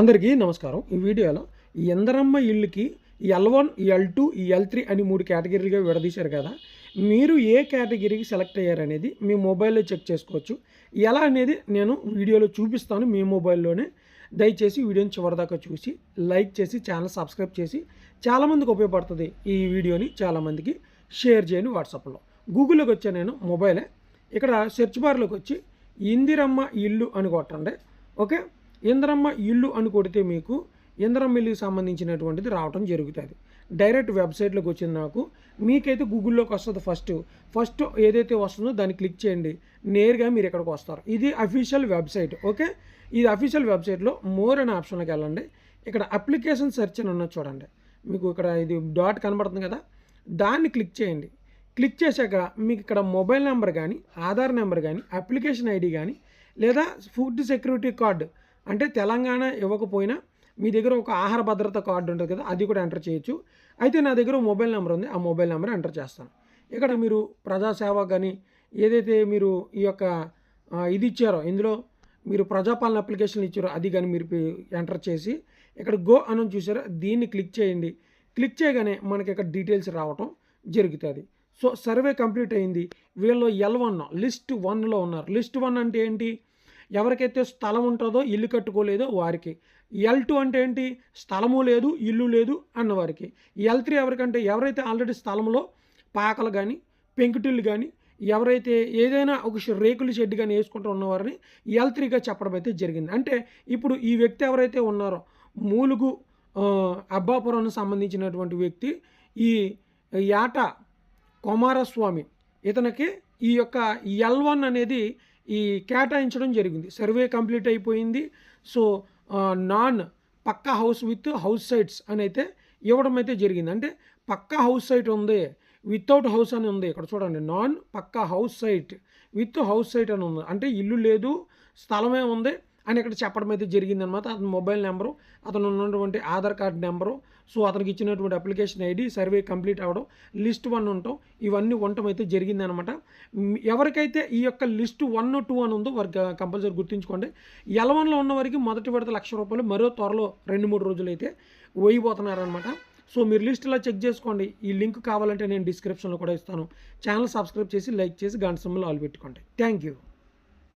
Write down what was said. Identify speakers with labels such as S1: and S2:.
S1: అందరికీ నమస్కారం. ఈ వీడియోలో ఈ ఎందరమ్మ ఇళ్ళకి L one L two L three అని మూడు కేటగిరీలుగా విడదీశారు కదా. మీరు ఏ కేటగిరీకి సెలెక్ట్ అయ్యారనేది మీ మొబైల్లో చెక్ చేసుకోవచ్చు. ఎలా అనేది నేను వీడియోలో చూపిస్తాను మీ మొబైల్లోనే. దయచేసి వీడియోని చివరిదాకా చూసి లైక్ చేసి ఛానల్ సబ్స్క్రైబ్ చేసి చాలామందికి ఉపయోగపడుతుంది ఈ వీడియోని చాలామందికి షేర్ చేయండి వాట్సాప్లో. గూగుల్లోకి వచ్చా నేను మొబైలే. ఇక్కడ సెర్చ్ బార్లోకి వచ్చి ఇందిరమ్మ ఇల్లు అని కొట్టండి. ఓకే? ఇంద్రమ్మ ఇల్లు అని కొడితే మీకు ఇంద్రమ్మ ఇల్లుకి సంబంధించినటువంటిది రావటం జరుగుతుంది. డైరెక్ట్ వెబ్సైట్లోకి వచ్చింది నాకు. మీకైతే గూగుల్లోకి వస్తుంది ఫస్ట్ ఫస్ట్ ఏదైతే వస్తుందో దాన్ని క్లిక్ చేయండి. నేరుగా మీరు ఇక్కడికి వస్తారు. ఇది అఫీషియల్ వెబ్సైట్ ఓకే ఇది అఫీషియల్ వెబ్సైట్లో మోర్ అనే ఆప్షన్లోకి వెళ్ళండి. ఇక్కడ అప్లికేషన్ సెర్చ్ అని ఉన్నది చూడండి. మీకు ఇక్కడ ఇది డాట్ కనబడుతుంది కదా? దాన్ని క్లిక్ చేయండి. క్లిక్ చేశాక మీకు ఇక్కడ మొబైల్ నెంబర్ కానీ ఆధార్ నెంబర్ కానీ అప్లికేషన్ ఐడి కానీ లేదా ఫుడ్ సెక్యూరిటీ కార్డు అంటే తెలంగాణ ఇవ్వకపోయినా మీ దగ్గర ఒక ఆహార భద్రత కార్డు ఉంటుంది కదా అది కూడా ఎంటర్ చేయొచ్చు. అయితే నా దగ్గర మొబైల్ నెంబర్ ఉంది ఆ మొబైల్ నెంబర్ ఎంటర్ చేస్తాను. ఇక్కడ మీరు ప్రజాసేవ కానీ ఏదైతే మీరు ఈ యొక్క ఇది ఇచ్చారో ఇందులో మీరు ప్రజాపాలన అప్లికేషన్ ఇచ్చారో అది కానీ మీరు ఎంటర్ చేసి ఇక్కడ గో అని చూసారో దీన్ని క్లిక్ చేయండి. క్లిక్ చేయగానే మనకి ఇక్కడ డీటెయిల్స్ రావటం జరుగుతుంది. సో సర్వే కంప్లీట్ అయింది. వీళ్ళు ఎల్ వన్ లిస్ట్ వన్లో ఉన్నారు. లిస్ట్ వన్ అంటే ఏంటి? ఎవరికైతే స్థలం ఉంటుందో ఇల్లు కట్టుకోలేదో వారికి. ఎల్ టూ అంటే ఏంటి? స్థలము లేదు ఇల్లు లేదు అన్నవారికి. ఎల్ త్రీ ఎవరికంటే ఎవరైతే ఆల్రెడీ స్థలంలో పాకలు కానీ పెంకుటిల్లు కానీ ఎవరైతే ఏదైనా ఒక రేకుల షెడ్ కానీ వేసుకుంటూ ఉన్నవారిని ఎల్ త్రీగా చెప్పడం అయితే జరిగింది. అంటే ఇప్పుడు ఈ వ్యక్తి ఎవరైతే ఉన్నారో మూలుగు అబ్బాపురం అబ్బాపురానికి సంబంధించినటువంటి వ్యక్తి ఈ యాట కుమారస్వామి ఇతనికి ఈ యొక్క ఎల్ వన్ అనేది ఈ కేటాయించడం జరిగింది. సర్వే కంప్లీట్ అయిపోయింది. So non pucca house with house sites అని అయితే ఇవ్వడం అయితే జరిగింది. అంటే పక్కా హౌస్ సైట్ ఉంది వితౌట్ హౌస్ అని ఉంది. ఇక్కడ చూడండి non pucca house site with house site అని ఉంది. అంటే ఇల్లు లేదు స్థలమే ఉంది. అని ఇక్కడ చెప్పడం అయితే జరిగింది అనమాట అతని మొబైల్ నెంబరు అతను ఉన్నటువంటి ఆధార్ కార్డ్ నెంబరు సో అతనికి ఇచ్చినటువంటి అప్లికేషన్ ఐడి సర్వే కంప్లీట్ అవ్వడం లిస్ట్ వన్ ఉండటం ఇవన్నీ ఉండటం అయితే జరిగింది అనమాట ఎవరికైతే ఈ యొక్క లిస్ట్ వన్ టూ అని ఉందో వారికి కంపల్సరీ గుర్తుంచుకోండి. ఎలవన్లో ఉన్న వారికి మొదటి విడత లక్ష రూపాయలు మరో త్వరలో రెండు మూడు రోజులు అయితే వేయబోతున్నారనమాట సో మీరు లిస్ట్ ఇలా చెక్ చేసుకోండి. ఈ లింక్ కావాలంటే నేను డిస్క్రిప్షన్లో కూడా ఇస్తాను. ఛానల్ సబ్స్క్రైబ్ చేసి లైక్ చేసి గంట సొమ్ములు ఆల్ పెట్టుకోండి. Thank you.